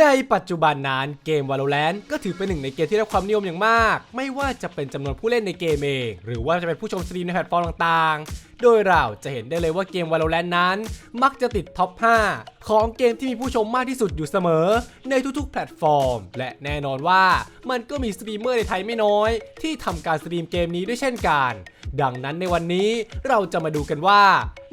ในปัจจุบันนั้นเกม Valorant ก็ถือเป็นหนึ่งในเกมที่ได้ความนิยมอย่างมาก ไม่ว่าจะเป็นจำนวนผู้เล่นในเกมเอง หรือว่าจะเป็นผู้ชมสตรีมในแพลตฟอร์มต่างๆ โดยเราจะเห็นได้เลยว่าเกม Valorant นั้น มักจะติดท็อป 5 ของเกมที่มีผู้ชมมากที่สุดอยู่เสมอ ในทุกๆ แพลตฟอร์ม และแน่นอนว่ามันก็มีสตรีมเมอร์ในไทยไม่น้อย ที่ทำการสตรีมเกมนี้ด้วยเช่นกัน ดังนั้นในวันนี้เราจะมาดูกันว่า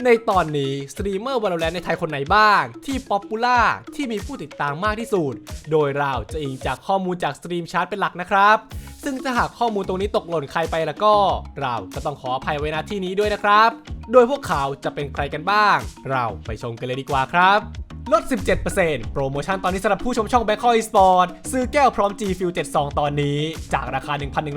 ในตอนนี้สตรีมเมอร์ Valorant ในไทยคนไหนบ้าง ที่ป๊อปปูล่าที่มีผู้ติดตามมากที่สุด โดยเราจะอิงจากข้อมูลจากสตรีมชาร์ตเป็นหลักนะครับ ซึ่งถ้าหากข้อมูลตรงนี้ตกหล่นใครไปแล้วก็ เราก็ต้องขออภัยไว้ณที่นี้ด้วยนะครับ โดยพวกเขาจะเป็นใครกันบ้าง เราไปชมกันเลยดีกว่าครับ ลด 17%โปรโมชั่นตอนนี้สำหรับผู้ชมช่อง b a c k ค Esport ซื้อแก้วพร้อม G Fuel 72 ตอนนี้ จากราคา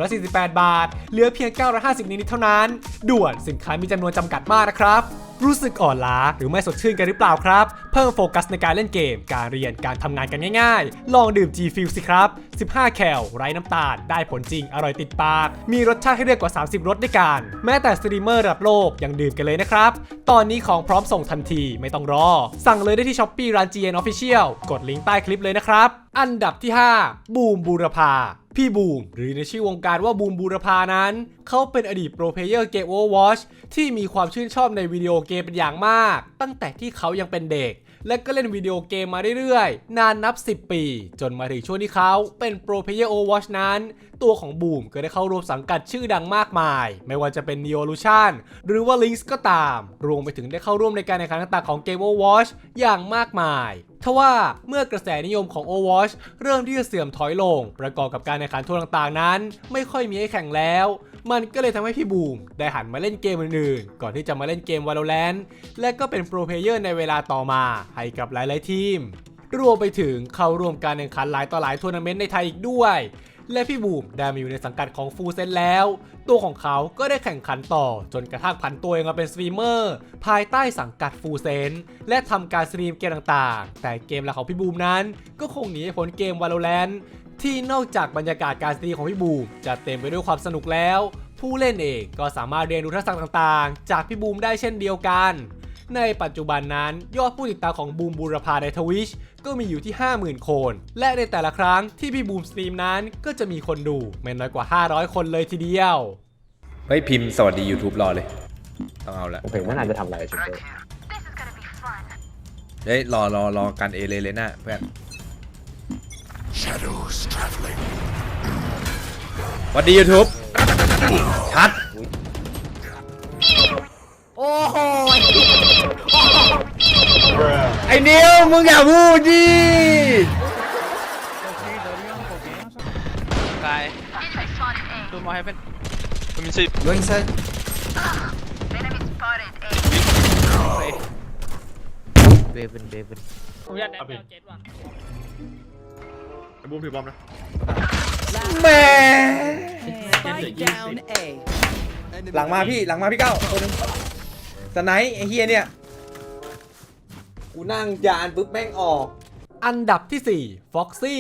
1,148 บาท เหลือเพียง 950นิดๆเท่านั้น ด่วนสินค้ามีจำนวนจำกัดมากนะครับ รู้สึกอ่อนล้าหรือไม่สดชื่นกันหรือเปล่าครับ เพิ่มโฟกัสในการเล่นเกม การเรียนการทำงานกันง่ายๆ ลองดื่ม G Fuel สิครับ 15 แคลไร้น้ำตาล ได้ผลจริงอร่อยติดปาก มีรสชาติให้เลือกกว่า 30 รสด้วยกัน แม้แต่สตรีมเมอร์ระดับโลกยังดื่มกันเลยนะครับ ตอนนี้ของพร้อมส่งทันทีไม่ต้องรอ สั่งเลยได้ที่ช้อปปี้ร้าน GN Official กดลิงก์ใต้คลิปเลยนะครับอันดับที่ 5 บูมบูรพา พี่บูม หรือในชื่อวงการว่าบูมบูรพานั้น เขาเป็นอดีตโปรเพเยอร์เกม Overwatch ที่มีความชื่นชอบในวิดีโอเกมเป็นอย่างมาก ตั้งแต่ที่เขายังเป็นเด็ก และก็เล่นวิดีโอเกมมาเรื่อยๆ นานนับ 10 ปี จนมาถึงช่วงที่เขาเป็นโปรเพเยอร์ Overwatch นั้น ตัวของบูมก็ได้เข้ารวมสังกัดชื่อดังมากมาย ไม่ว่าจะเป็น Neolution หรือว่า Lynx ก็ตาม รวมไปถึงได้เข้าร่วมในการแข่งขันต่างๆของเกม Overwatch อย่างมากมาย ทว่าเมื่อกระแสนิยมของ Overwatch เริ่มที่จะเสื่อมถอยลง ประกอบกับการแข่งขันทัวร์ต่างๆนั้น ไม่ค่อยมีให้แข่งแล้ว มันก็เลยทำให้พี่บูม ได้หันมาเล่นเกมอื่นๆ ก่อนที่จะมาเล่นเกม Valorant และก็เป็นโปรเพเยอร์ในเวลาต่อมา ให้กับหลายๆทีม รวมไปถึงเข้าร่วมการแข่งขันหลายต่อหลายทัวร์นาเมนต์ในไทยอีกด้วย และพี่บูมได้มาอยู่ในสังกัดของฟูเซนแล้ว ตัวของเขาก็ได้แข่งขันต่อจนกระทั่งผันตัวเองมาเป็นสตรีมเมอร์ ภายใต้สังกัดฟูเซนและทำการสตรีมเกมต่างๆ แต่เกมหลักของพี่บูมนั้น ก็คงหนีไม่พ้นเกม Valorant ที่นอกจากบรรยากาศการสตรีมของพี่บูมจะเต็มไปด้วยความสนุกแล้ว ผู้เล่นเองก็สามารถเรียนรู้ทักษะต่างๆ จากพี่บูมได้เช่นเดียวกัน ในปัจจุบันนั้นยอดผู้ติดตามของบูมบูรพาในทวิชก็มีอยู่ที่ 50,000 คน และในแต่ละครั้งที่พี่บูมสตรีมนั้นก็จะมีคนดูไม่น้อยกว่า 500 คนเลยทีเดียว เฮ้ยพิมพ์สวัสดี YouTube รอเลย ต้องเอาละผมเห็นว่าน่าจะทำอะไรชุดเดียวเฮ้ยรอรอรอกันเอเลยเลยนะเพื่อน Shadows traveling. สวัสดี YouTube ชัด โอ้โหไอ้นิวมึงอย่าพูดดิ Guy. Two more heaven. Let me see. Going inside Raven Raven ผมอยากได้แมวเจ็ดว่ะบูมถือบอมนะแหม่ Spike down A. หลังมาพี่หลังมาพี่เก้าตัวหนึงสไนป์ไอ้เฮียเนี่ย กูนั่งยานปุ๊บแม่งออก อันดับที่ 4 Foxy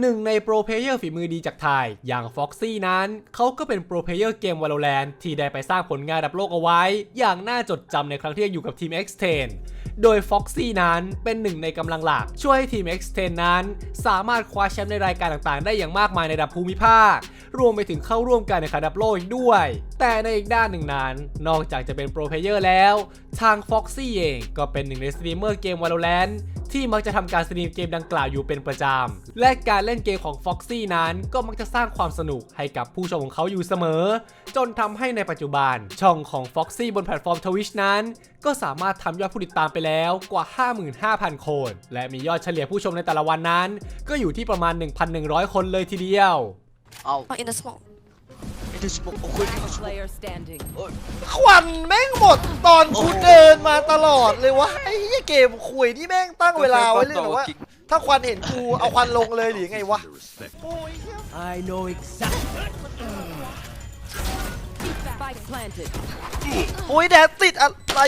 หนึ่งในโปรเพเยอร์ฝีมือดีจากไทย อย่าง Foxy นั้น เขาก็เป็นโปรเพเยอร์เกม Valorant ที่ได้ไปสร้างผลงานระดับโลกเอาไว้ อย่างน่าจดจำในครั้งที่ยังอยู่กับทีม X10 โดย Foxy นั้นเป็นหนึ่งในกำลังหลัก ช่วยให้ทีม X10 นั้น สามารถคว้าแชมป์ในรายการต่างๆ ได้อย่างมากมายในระดับภูมิภาค รวมไปถึงเข้าร่วมการแข่งขันระดับโลกอีกด้วย แต่ในอีกด้านหนึ่งนั้น นอกจากจะเป็นโปรเพเยอร์แล้ว ทาง Foxy เองก็เป็นหนึ่งในสตรีมเมอร์เกม Valorant ที่มักจะทำการสตรีมเกมดังกล่าวอยู่เป็นประจำและการเล่นเกมของ Foxy นั้นก็มักจะสร้างความสนุกให้กับผู้ชมของเขาอยู่เสมอ จนทำให้ในปัจจุบัน ช่องของ Foxy บนแพลตฟอร์ม Twitch นั้น ก็สามารถทำยอดผู้ติดตามไปแล้วกว่า 55,000 คน และมียอดเฉลี่ยผู้ชมในแต่ละวันนั้น ก็อยู่ที่ประมาณ 1,100 คนเลยทีเดียว Oh, in the smoke. it is smoke. Oh, quick. Last player standing. ควันแม่งหมดตอนกูเดินมาตลอดเลยวะไอ้เหี้ยเกมคุยที่แม่งตั้งเวลาไว้เลยเหรอว่า ถ้าควันเห็นกูเอาควันลงเลยหรือไงวะ Respect. โอ้ยเหี้ย I know exactly. Spike planted. โอ้ยแดดติดอะไร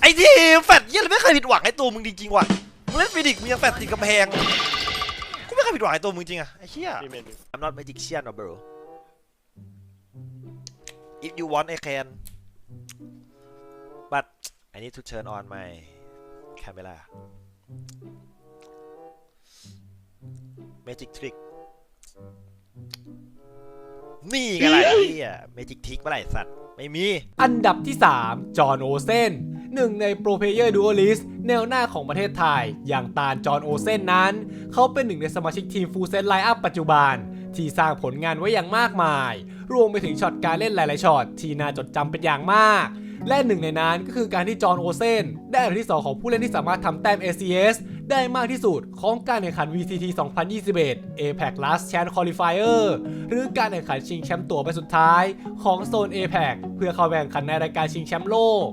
ไอ้ทีมแฟดเหี้ยเลยไม่เคยผิดหวังไอ้ตัวมึงจริงๆว่ะมึงเล่นฟินิกซ์มึงยังแฟดติดกำแพงกูไม่เคยผิดหวังไอ้ตัวมึงจริงอะไอ้เหี้ย I'm not magician or bro if you want I can but I need to turn on my camera magic trick นี่ไงล่ะไอ้เหี้ย magic trick เมื่อไหร่สัตว์ ไม่มี อันดับที่ 3 จอห์นโอเซนหนึ่งในโปรเพเยอร์ดูโอลิสแนวหน้าของประเทศไทย อย่างตาลจอห์นโอเซนนั้น เขาเป็นหนึ่งในสมาชิกทีมฟูเซนไลอัพปัจจุบัน ที่สร้างผลงานไว้อย่างมากมาย รวมไปถึงช็อตการเล่นหลาย ๆ ช็อตที่น่าจดจำเป็นอย่างมาก และหนึ่งในนั้นก็คือการที่จอห์นโอเซนได้อันดับที่ 2 ของผู้เล่นที่สามารถทำแต้ม ACS ได้มากที่สุดของการแข่งขัน VCT 2021 APEC Last Chance Qualifier หรือการแข่งขันชิงแชมป์ตัวใบสุดท้ายของโซน APEC เพื่อเข้าแข่งขันในรายการชิงแชมป์โลก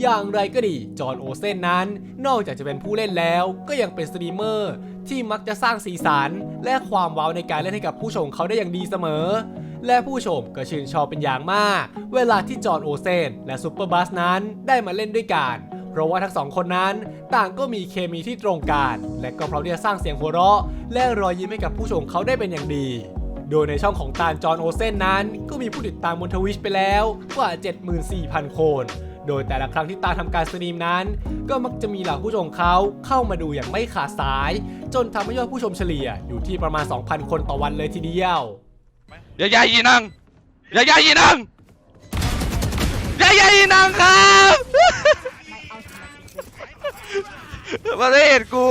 อย่างไรก็ดี จอห์นโอเซนนั้น นอกจากจะเป็นผู้เล่นแล้ว ก็ยังเป็นสตรีมเมอร์ ที่มักจะสร้างสีสันและความว้าวในการเล่นให้กับผู้ชมเขาได้อย่างดีเสมอ และผู้ชมก็ชื่นชอบเป็นอย่างมาก เวลาที่จอห์นโอเซนและซูเปอร์บัสนั้นได้มาเล่นด้วยกันเพราะว่าทั้งสองคนนั้น ต่างก็มีเคมีที่ตรงกันและก็พร้อมที่จะสร้างเสียงหัวเราะ และรอยยิ้มให้กับผู้ชมเขาได้เป็นอย่างดี โดยในช่องของตาลจอห์นโอเซนนั้น ก็มีผู้ติดตามบนทวิชไปแล้วกว่า 74,000 คน โดยแต่ละครั้งที่ตาทำการสตรีมนั้น ก็มักจะมีเหล่าผู้ชมเขาเข้ามาดูอย่างไม่ขาดสาย จนทำให้ยอดผู้ชมเฉลี่ยอยู่ที่ประมาณ 2,000 คนต่อวันเลยทีเดียว อย่าใหญ่ยีนังอย่าใหญ่ยีนังอย่าใหญ่ยีนังครับ ประเทศกู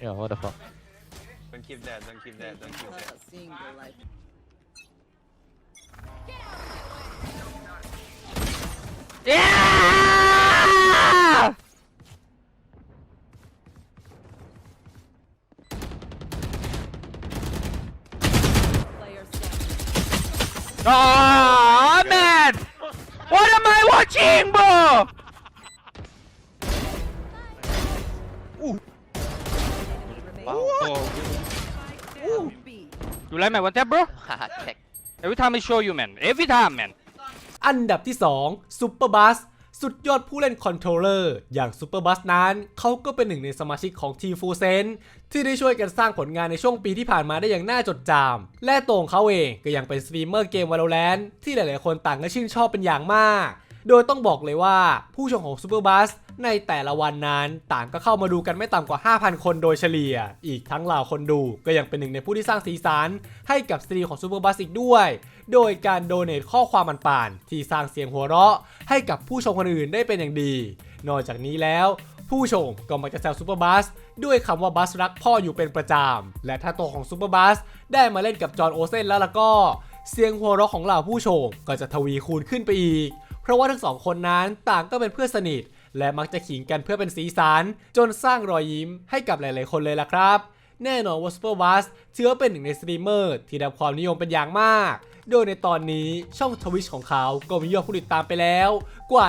Yeah, what the fuck? Don't keep that, don't keep that, don't keep that. Yeah! Standing. Oh man! What am I watching, bro? Down B. You like my one tap, bro? Check. Every time I show you, man. Every time, man. อันดับที่2 Super Bus สุดยอดผู้เล่นคอนโทรลเลอร์อย่าง Super Bus นั้น เขาก็เป็นหนึ่งในสมาชิกของทีมฟูเซนที่ได้ช่วยกันสร้างผลงานในช่วงปีที่ผ่านมาได้อย่างน่าจดจำและตรงเขาเองก็ยังเป็นสตรีมเมอร์เกม Valorant ที่หลายๆคนต่างก็ชื่นชอบเป็นอย่างมาก โดยต้องบอกเลยว่าผู้ชมของ Super Bus ในแต่ละวันนั้นต่างก็เข้ามาดูกันไม่ต่ำกว่า 5,000 คนโดยเฉลี่ย อีกทั้งเหล่าคนดูก็ยังเป็นหนึ่งในผู้ที่สร้างสีสันให้กับสตรีของ Super Bus อีกด้วย โดยการโดเนทข้อความมันป่านที่สร้างเสียงหัวเราะ ให้กับผู้ชมคนอื่นได้เป็นอย่างดี นอกจากนี้แล้วผู้ชมก็มักจะแซวซูเปอร์บัสด้วยคำว่าบัสรักพ่ออยู่เป็นประจำ และถ้าตัวของซูเปอร์บัสได้มาเล่นกับจอห์นโอเซนแล้วล่ะก็ เสียงหัวเราะของเหล่าผู้ชมก็จะทวีคูณขึ้นไปอีก เพราะว่าทั้งสองคนนั้นต่างก็เป็นเพื่อนสนิท และมักจะขิงกันเพื่อเป็นสีสันจนสร้างรอยยิ้มให้กับหลาย ๆ คนเลยล่ะครับ แน่นอนว่าซูเปอร์บัสถือว่าเป็นหนึ่งในสตรีมเมอร์ที่ได้รับความนิยมเป็นอย่างมาก โดยในตอนนี้ช่องทวิชของเขาก็มียอดผู้ติดตามไปแล้วกว่า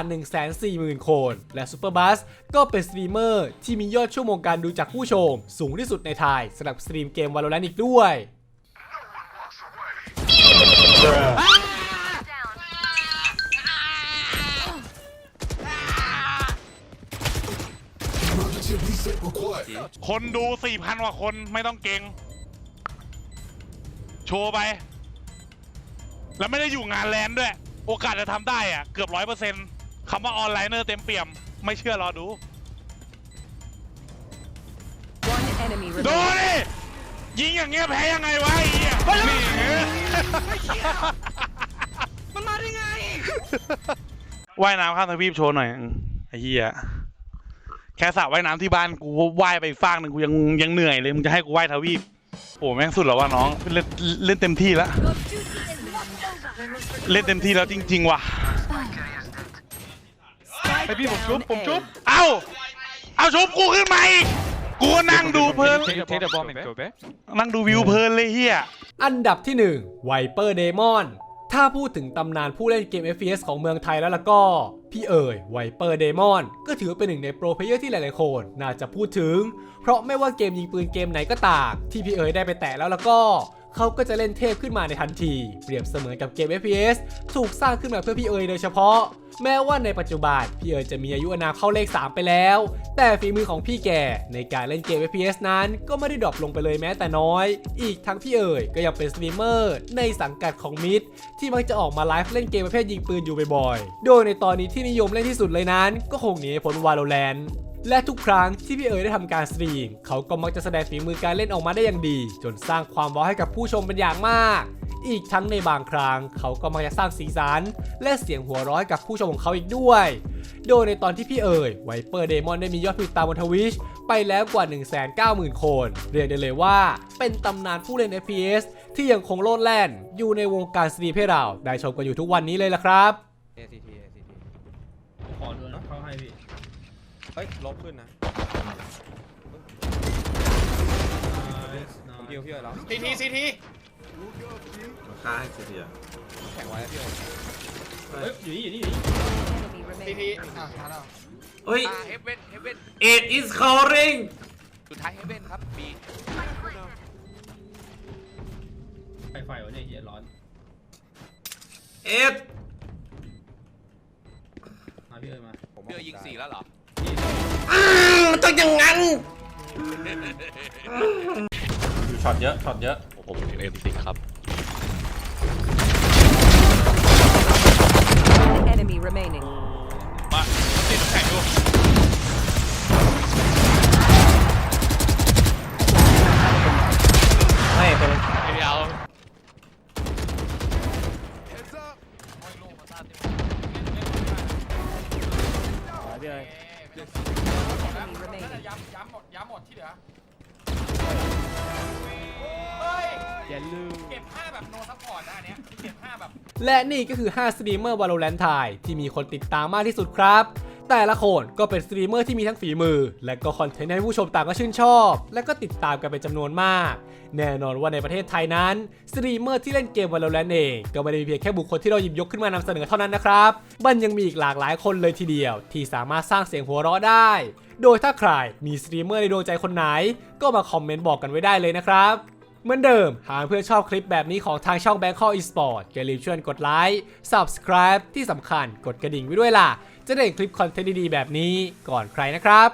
140,000 คน และซูเปอร์บัสก็เป็นสตรีมเมอร์ที่มียอดชั่วโมงการดูจากผู้ชม สูงที่สุดในไทยสำหรับสตรีมเกม Valorant อีกด้วย คนดูสี่พันกว่าคนไม่ต้องเก่ง โชว์ไป แล้วไม่ได้อยู่งานแลนด์ด้วย โอกาสจะทำได้อะเกือบร้อยเปอร์เซ็นต์คำว่าออนไลเนอร์เต็มเปี่ยม ไม่เชื่อรอดู One enemy ดู remaining. ดิยิงอย่างเงี้ยแพ้ยังไงวะไอ้เหี้ยนี่เออมันมาได้ไง ว่ายน้ำข้ามทวีปโชว์หน่อยไอ้เหี้ย ค่สระว่ายน้ำที่บ้านกูว่ายไปอีกฟากหนึ่งกูยังยังเหนื่อยเลยมึงจะให้กูว่ายทวีปโอ้แม่งสุดแล้วว่ะน้องเล่นเล่นเต็มที่แล้วเล่นเต็มที่แล้วจริง ๆ ว่ะ Hey, people, Down shoot, boom, A. shoot. เอาเอาชุบกูขึ้นมาอีกกูก็นั่งดูเพลิน Take, take the bomb and go back. นั่งดูวิวเพลินเลยเฮียอันดับที่1 Viper Demon ถ้าพูดถึงตำนานผู้เล่นเกม FPS ของเมืองไทยแล้วล่ะก็ พี่เอ๋ยไวเปอร์เดมอนก็ถือเป็นหนึ่งในโปรเพเยอร์ที่หลายๆคนน่าจะพูดถึง เพราะไม่ว่าเกมยิงปืนเกมไหนก็ตามที่พี่เอ๋ยได้ไปแตะแล้วแล้วก็ เขาก็จะเล่นเทพขึ้นมาในทันที เปรียบเสมือนกับเกม FPS ถูกสร้างขึ้นมาเพื่อพี่เอ๋ยโดยเฉพาะ แม้ว่าในปัจจุบันพี่เอ๋ยจะมีอายุอนาเข้าเลข 3 ไปแล้ว แต่ฝีมือของพี่แกในการเล่นเกม FPS นั้นก็ไม่ได้ดรอปลงไปเลยแม้แต่น้อย อีกทั้งพี่เอ๋ยก็ยังเป็นสตรีมเมอร์ในสังกัดของมิดที่มักจะออกมาไลฟ์เล่นเกมประเภทยิงปืนอยู่บ่อยๆ โดยในตอนนี้ที่นิยมเล่นที่สุดเลยนั้น ก็คงหนีพ้น Valorant แและทุกครั้งที่พี่เอ๋ยได้ทำการสตรีม เขาก็มักจะแสดงฝีมือการเล่นออกมาได้อย่างดี จนสร้างความว้าวให้กับผู้ชมเป็นอย่างมาก อีกทั้งในบางครั้งเขาก็มักจะสร้างสีสัน และเสียงหัวเร้อยกับผู้ชมของเขาอีกด้วย โดยในตอนที่พี่เอ๋ยไวเปอร์เดมอนได้มียอดผู้ติดตามบนทวิชไปแล้วกว่า 190,000 คน เรียกได้เลยว่า เป็นตำนานผู้เล่น FPS ที่ยังคงโลดแล่น อยู่ในวงการสตรีมให้เราได้ชมกันอยู่ทุกวันนี้เลยล่ะครับ ACT เฮ้ยลบขึ้นนะผมพิวพี่เอ๋ยแล้วซีทีซีทีค่าให้เสียแข่งไว้แล้วพี่เอ๋ยเฮ้ยอยู่นี่อยู่นี่อยู่นี่ Enemy ซีที remaining. อะมาแล้วเฮ้ยเฮเว่นเฮเว่น it is calling สุดท้ายเฮเว่นครับบีไฟไฟวะเนี่ยเฮียร้อน it มาพี่เอ้ยมาผมเพื่อยิงสี่แล้วเหรอ ต้องอย่างนั้น ช็อตเยอะช็อตเยอะโอ้โหเอ็มสิครับ One enemy remaining. และนี่ก็คือ 5 สตรีมเมอร์ Valorant ไทยที่มีคนติดตามมากที่สุดครับ แต่ละคนก็เป็นสตรีมเมอร์ที่มีทั้งฝีมือ และก็คอนเทนต์ให้ผู้ชมต่างก็ชื่นชอบ และก็ติดตามกันเป็นจำนวนมาก แน่นอนว่าในประเทศไทยนั้นสตรีมเมอร์ที่เล่นเกม Valorant เองก็ไม่ได้มีเพียงแค่บุคคลที่เราหยิบยกขึ้นมานำเสนอเท่านั้นนะครับมันยังมีอีกหลากหลายคนเลยทีเดียว ที่สามารถสร้างเสียงหัวเราะได้ โดยถ้าใครมีสตรีมเมอร์ในดวงใจคนไหน ก็มาคอมเมนต์บอกกันไว้ได้เลยนะครับ เหมือนเดิม หากเพื่อนชอบคลิปแบบนี้ของทางช่อง Bangkok Esport อย่าลืมช่วยกดไลค์ Subscribe ที่สำคัญกดกระดิ่งไว้ด้วยล่ะ จะได้เห็นคลิปคอนเทนต์ดีๆแบบนี้ก่อนใครนะครับ